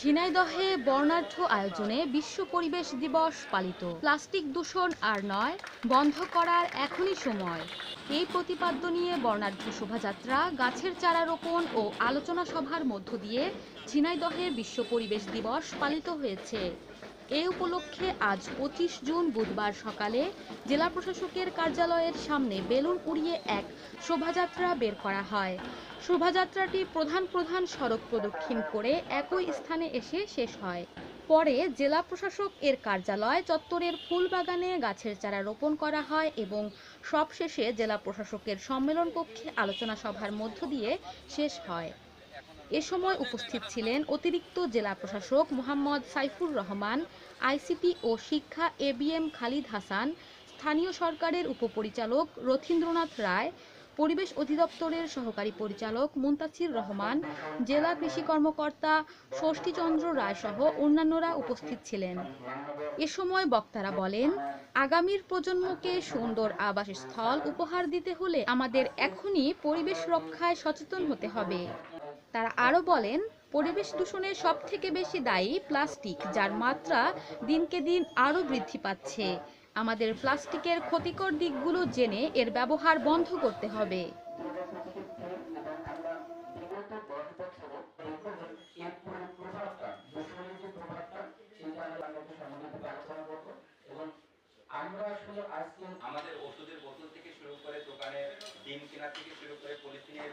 ঝিনাইদহে বর্ণাঢ্য আয়োজনে বিশ্ব পরিবেশ দিবস পালিত। প্লাস্টিক দূষণ আর নয়, বন্ধ করার এখনই সময়। এই প্রতিপাদ্য নিয়ে বর্ণাঢ্য শোভাযাত্রা, গাছের চারা রোপণ ও আলোচনা সভার মধ্য দিয়ে ঝিনাইদহে বিশ্ব পরিবেশ দিবস পালিত হয়েছে। এ উপলক্ষে আজ পঁচিশ জুন বুধবার সকালে জেলা প্রশাসকের কার্যালয়ের সামনে বেলুন উড়িয়ে এক শোভাযাত্রা বের করা হয়। শোভাযাত্রাটি প্রধান প্রধান সড়ক প্রদক্ষিণ করে একই স্থানে এসে শেষ হয়। পরে জেলা প্রশাসক এর কার্যালয় চত্বরের ফুলবাগানে গাছের চারা রোপণ করা হয় এবং সবশেষে জেলা প্রশাসকের সম্মেলন কক্ষে আলোচনা সভার মধ্য দিয়ে শেষ হয়। এ সময় উপস্থিত ছিলেন অতিরিক্ত জেলা প্রশাসক মোহাম্মদ সাইফুর রহমান আইসিটি ও শিক্ষা A B M Khalid Hasan, স্থানীয় সরকারের উপপরিচালক রথীন্দ্রনাথ রায় পরিবেশ অধিদপ্তরের সহকারী পরিচালক মুন্তাসির রহমান, জেলা কৃষি কর্মকর্তা ষষ্ঠীচন্দ্র রায় সহ অন্যান্যরা উপস্থিত ছিলেন। এ সময় বক্তারা বলেন, আগামীর প্রজন্মকে সুন্দর আবাসস্থল উপহার দিতে হলে আমাদের এখনই পরিবেশ রক্ষায় সচেতন হতে হবে। তারা আরও বলেন, পরিবেশ দূষণের সব থেকে বেশি দায়ী প্লাস্টিক, যার মাত্রা দিনকে দিন আরও বৃদ্ধি পাচ্ছে। আমাদের প্লাস্টিকের ক্ষতিকর দিকগুলো জেনে এর ব্যবহার বন্ধ করতে হবে। আমরা আসলে আজকে আমাদের ওষুধের বোতল থেকে শুরু করে ডিম থেকে শুরু করে পলিথিনের